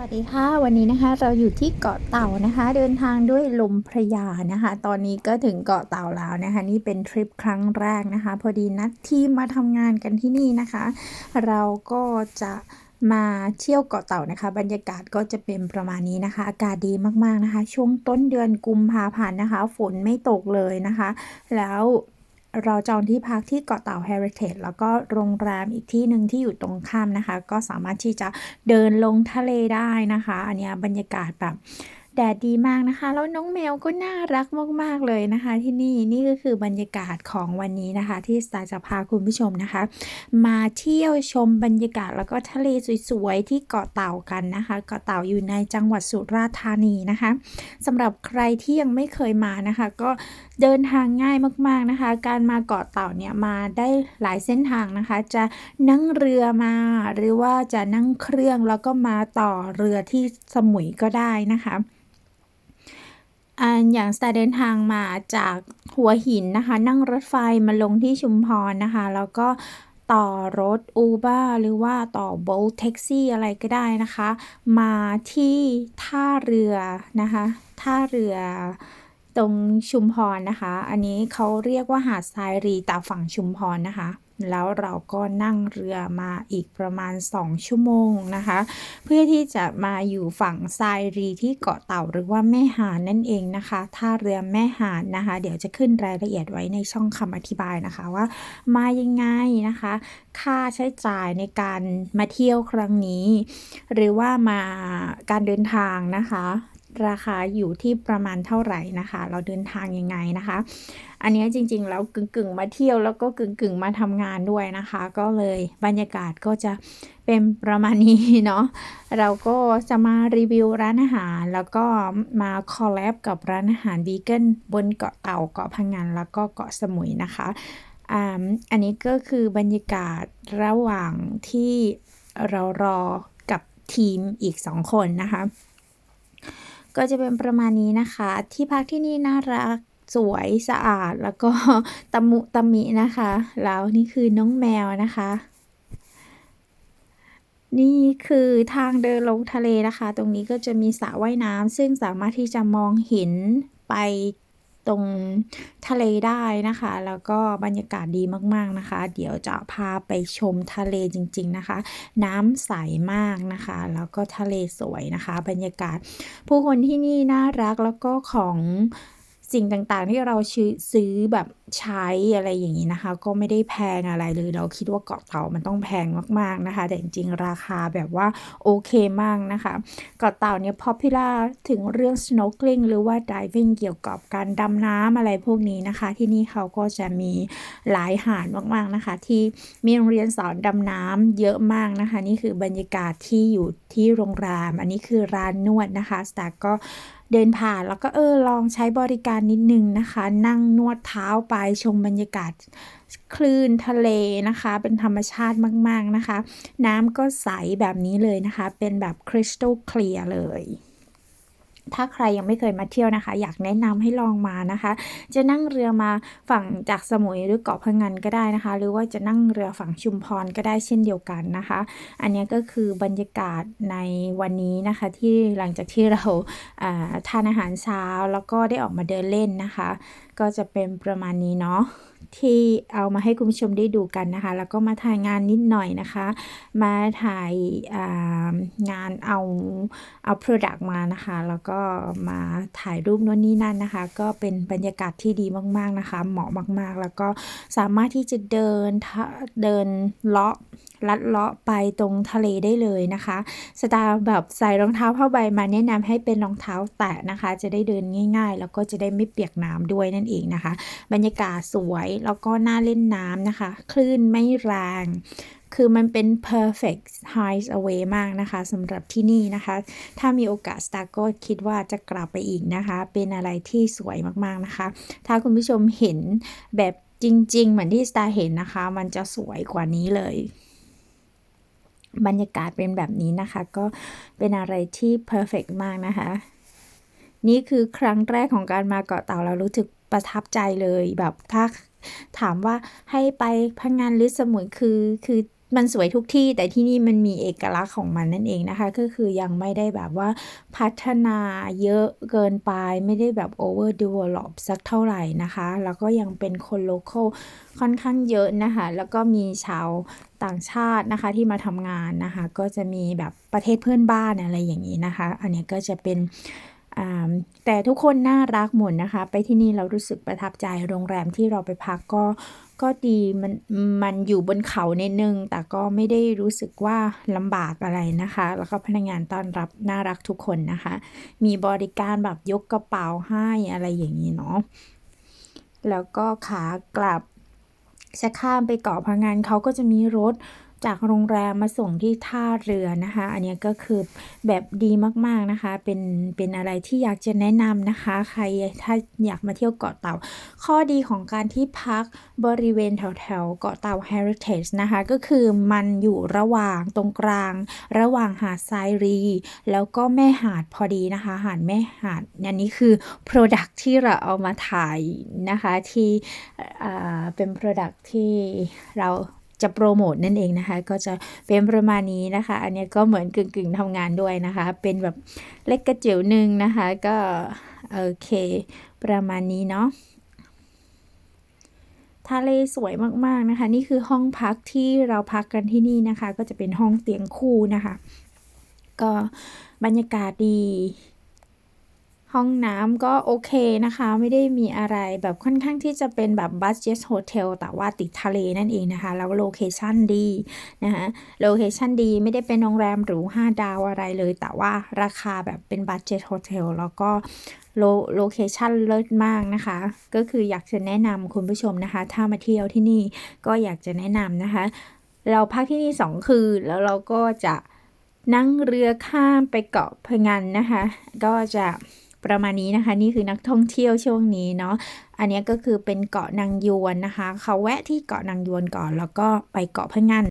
วัสดีค่ะ วันนี้นะคะเราอยู่ที่เกาะเต่านะคะ เดินทางด้วยลมพระยานะคะ ตอนนี้ก็ถึงเกาะเต่าแล้วนะคะ นี่เป็นทริปครั้งแรกนะคะ พอดีนัดทีมมาทำงานกันที่นี่นะคะ เราก็จะมาเที่ยวเกาะเต่านะคะ บรรยากาศก็จะเป็นประมาณนี้นะคะ อากาศดีมากๆนะคะ ช่วงต้นเดือนกุมภาพันธ์นะคะ ฝนไม่ตกเลยนะคะ แล้ว เราจองที่พักที่เกาะเต่า Heritage แล้วก็โรงแรมอีกที่หนึ่งที่อยู่ตรงข้ามนะคะ ก็สามารถที่จะเดินลงทะเลได้นะคะ อันนี้บรรยากาศแบบ แดดดีมากนะคะ แล้วน้องแมวก็น่ารักมาก ๆ เลยนะคะ ที่นี่นี่ก็คือบรรยากาศของวันนี้นะคะ ที่สตาร์จะพาคุณผู้ชมนะคะ มาเที่ยวชมบรรยากาศแล้วก็ทะเลสวยๆที่เกาะเต่ากันนะคะ เกาะเต่าอยู่ในจังหวัดสุราษฎร์ธานีนะคะสำหรับใครที่ยังไม่เคยมานะคะ ก็เดินทางง่ายมากๆนะคะ การมาเกาะเต่าเนี่ยมาได้หลายเส้นทางนะคะ จะนั่งเรือมาหรือว่าจะนั่งเครื่องแล้วก็มาต่อเรือที่สมุยก็ได้นะคะ อันอย่างสตาร์เดินทางมาจากหัวหินนะคะ นั่งรถไฟมาลงที่ชุมพรนะคะ แล้วก็ต่อรถ Uber หรือว่าต่อ Bolt Taxi อะไรก็ได้นะคะ มาที่ท่าเรือนะคะ ท่าเรือตรงชุมพรนะคะ อันนี้เขาเรียกว่าหาดทรายรีตาฝั่งชุมพรนะคะ แล้วเราก็นั่งเรือมาอีกประมาณ 2 ชั่วโมงนะคะ เพื่อที่จะมาอยู่ฝั่งทรายรีที่เกาะเต่าหรือว่าแม่หานนั่นเองนะคะท่าเรือแม่หานนะคะ เดี๋ยวจะขึ้นรายละเอียดไว้ในช่องคำอธิบายนะคะว่า มายังไงนะคะ ค่าใช้จ่ายในการมาเที่ยวครั้งนี้ หรือว่ามาการเดินทางนะคะ ราคาอยู่ที่ประมาณเท่าไหร่นะคะ เราเดินทางยังไงนะคะ อันนี้จริงๆแล้วกึ่งๆ มาเที่ยวแล้วก็กึ่งๆ มาทำงานด้วยนะคะ ก็เลยบรรยากาศก็จะเป็นประมาณนี้เนาะเราก็จะมารีวิวร้านอาหาร แล้วก็มาคอลแลบกับร้านอาหารวีแกนบนเกาะเต่าเกาะพังงานแล้วก็เกาะสมุยนะคะอ่าอันนี้ก็คือบรรยากาศระหว่างที่เรารอกับทีมอีก 2 คนนะคะ ก็จะเป็นประมาณนี้นะคะ ที่พักที่นี่น่ารักสวยสะอาดแล้วก็ตะมุตะมินะคะ แล้วนี่คือน้องแมวนะคะ นี่คือทางเดินลงทะเลนะคะ ตรงนี้ก็จะมีสระว่ายน้ำซึ่งสามารถที่จะมองเห็นไป ตรงทะเลได้นะคะ แล้วก็บรรยากาศดีมากๆนะคะ เดี๋ยวจะพาไปชมทะเลจริง ๆนะคะ น้ำใสมากนะคะ แล้วก็ทะเลสวยนะคะ บรรยากาศ ผู้คนที่นี่น่ารักแล้วก็ของสิ่งต่างๆที่เราซื้อแบบใช้อะไรอย่างนี้นะคะ ก็ไม่ได้แพงอะไรเลยเราคิดว่าเกาะเต่ามันต้องแพงมากๆนะคะ แต่จริงๆ ราคาแบบว่าโอเคมากนะคะ เกาะเต่าเนี่ย popular ถึงเรื่อง snorkeling หรือว่า diving เกี่ยวกับการดำน้ำอะไรพวกนี้นะคะ ที่นี่เขาก็จะมีหลายหาดมากๆนะคะ ที่มีโรงเรียนสอนดำน้ำเยอะมากนะคะ นี่คือบรรยากาศที่อยู่ที่โรงแรม อันนี้คือร้านนวดนะคะแต่ก็เดินผ่านแล้วก็เออลองใช้บริการนิดนึงนะคะ นั่งนวดเท้าไปชมบรรยากาศคลื่นทะเลนะคะ เป็นธรรมชาติมาก ๆ นะคะ น้ำก็ใสแบบนี้เลยนะคะ เป็นแบบคริสตัลเคลียร์เลยถ้าใครยังไม่เคยมาเที่ยวนะคะ อยากแนะนำให้ลองมานะคะ จะนั่งเรือมาฝั่งจากสมุยหรือเกาะพังงานก็ได้นะคะ หรือว่าจะนั่งเรือฝั่งชุมพรก็ได้เช่นเดียวกันนะคะ อันนี้ก็คือบรรยากาศในวันนี้นะคะ ที่หลังจากที่เราทานอาหารเช้าแล้วก็ได้ออกมาเดินเล่นนะคะ ก็จะเป็นประมาณนี้เนาะที่เอามาให้คุณผู้ชมได้ดูกันนะคะ แล้วก็มาถ่ายงานนิดหน่อยนะคะ มาถ่ายงานเอาเอา Product มานะคะ แล้วก็มาถ่ายรูปโน่นนี่นั่นนะคะ ก็เป็นบรรยากาศที่ดีมากๆนะคะ เหมาะมากๆ แล้วก็สามารถที่จะเดินเดินเลาะลัดเลาะไปตรงทะเลได้เลยนะคะสตาร์แบบใส่รองเท้าผ้าใบมาแนะนำให้เป็นรองเท้าแตะนะคะ จะได้เดินง่าย ๆ แล้วก็จะได้ไม่เปียกน้ำด้วยนั่นเองนะคะ บรรยากาศสวยแล้วก็น่าเล่นน้ำนะคะ คลื่นไม่แรง คือมันเป็น perfect hideaway มากนะคะสำหรับที่นี่นะคะ ถ้ามีโอกาสสตาร์ก็คิดว่าจะกลับไปอีกนะคะ เป็นอะไรที่สวยมากๆนะคะ ถ้าคุณผู้ชมเห็นแบบจริง ๆ เหมือนที่สตาร์เห็นนะคะ มันจะสวยกว่านี้เลยบรรยากาศเป็นแบบนี้นะคะ ก็เป็นอะไรที่ perfect มากนะคะ นี่คือครั้งแรกของการมาเกาะเต่าเรารู้สึก ประทับใจเลยแบบถ้าถามว่าให้ไปพังงานหรือสมุยคือคือมันสวยทุกที่แต่ที่นี่มันมีเอกลักษณ์ของมันนั่นเองนะคะ ก็คือยังไม่ได้แบบว่าพัฒนาเยอะเกินไปไม่ได้แบบ over develop สักเท่าไหร่นะคะ แล้วก็ยังเป็นคน local ค่อนข้างเยอะนะคะ แล้วก็มีชาวต่างชาตินะคะที่มาทำงานนะคะ ก็จะมีแบบประเทศเพื่อนบ้านอะไรอย่างนี้นะคะ อันนี้ก็จะเป็น แต่ทุกคนน่ารักหมดนะคะ ไปที่นี่เรารู้สึกประทับใจโรงแรมที่เราไปพักก็ก็ดีมันมันอยู่บนเขาในดนึง แต่ก็ไม่ได้รู้สึกว่าลำบากอะไรนะคะ แล้วก็พนักงานต้อนรับน่ารักทุกคนนะคะ มีบริการแบบยกกระเป๋าให้อะไรอย่างนี้เนาะแล้วก็ขากลับจะข้ามไปเกาะพังงานเขาก็จะมีรถ จากโรงแรมมาส่งที่ท่าเรือนะคะ อันนี้ก็คือแบบดีมากๆนะคะ เป็นเป็นอะไรที่อยากจะแนะนำนะคะ ใครถ้าอยากมาเที่ยวเกาะเต่า ข้อดีของการที่พักบริเวณแถวแถวๆเกาะเต่า Heritage นะคะ ก็คือมันอยู่ระหว่างตรงกลาง ระหว่างหาดทรายรี แล้วก็แม่หาดพอดีนะคะหาดแม่หาดอันนี้คือ Product ที่เราเอามาถ่ายนะคะที่อ่าเป็น Product ที่เรา จะโปรโมทนั่นเองนะคะ ก็จะเป็นประมาณนี้นะคะ อันนี้ก็เหมือนกึ่งๆทำงานด้วยนะคะ เป็นแบบเล็กกระจิ๋วหนึ่งนะคะ ก็โอเค ประมาณนี้เนาะทะเลสวยมากๆนะคะ นี่คือห้องพักที่เราพักกันที่นี่นะคะ ก็จะเป็นห้องเตียงคู่นะคะ ก็บรรยากาศดี ห้องน้ำก็โอเคนะคะ ไม่ได้มีอะไรแบบค่อนข้างที่จะเป็นแบบบัสเจสโฮเทลแต่ว่าติดทะเลนั่นเองนะคะ แล้วโลเคชันดีนะคะโลเคชันดีไม่ได้เป็นโรงแรมหรู5ดาวอะไรเลย แต่ว่าราคาแบบเป็นบัสเจสโฮเทลแล้วก็โลโลเคชันเลิศมากนะคะ ก็คืออยากจะแนะนำคุณผู้ชมนะคะ ถ้ามาเที่ยวที่นี่ก็อยากจะแนะนำนะคะ เราพักที่นี่ 2 คืนแล้วเราก็จะนั่งเรือข้ามไปเกาะพะงันนะคะ ก็จะ ประมาณนี้นะคะ นี่คือนักท่องเที่ยวช่วงนี้เนาะอันนี้ก็คือเป็นเกาะนางยวนนะคะ เขาแวะที่เกาะนางยวนก่อน แล้วก็ไปเกาะพะงัน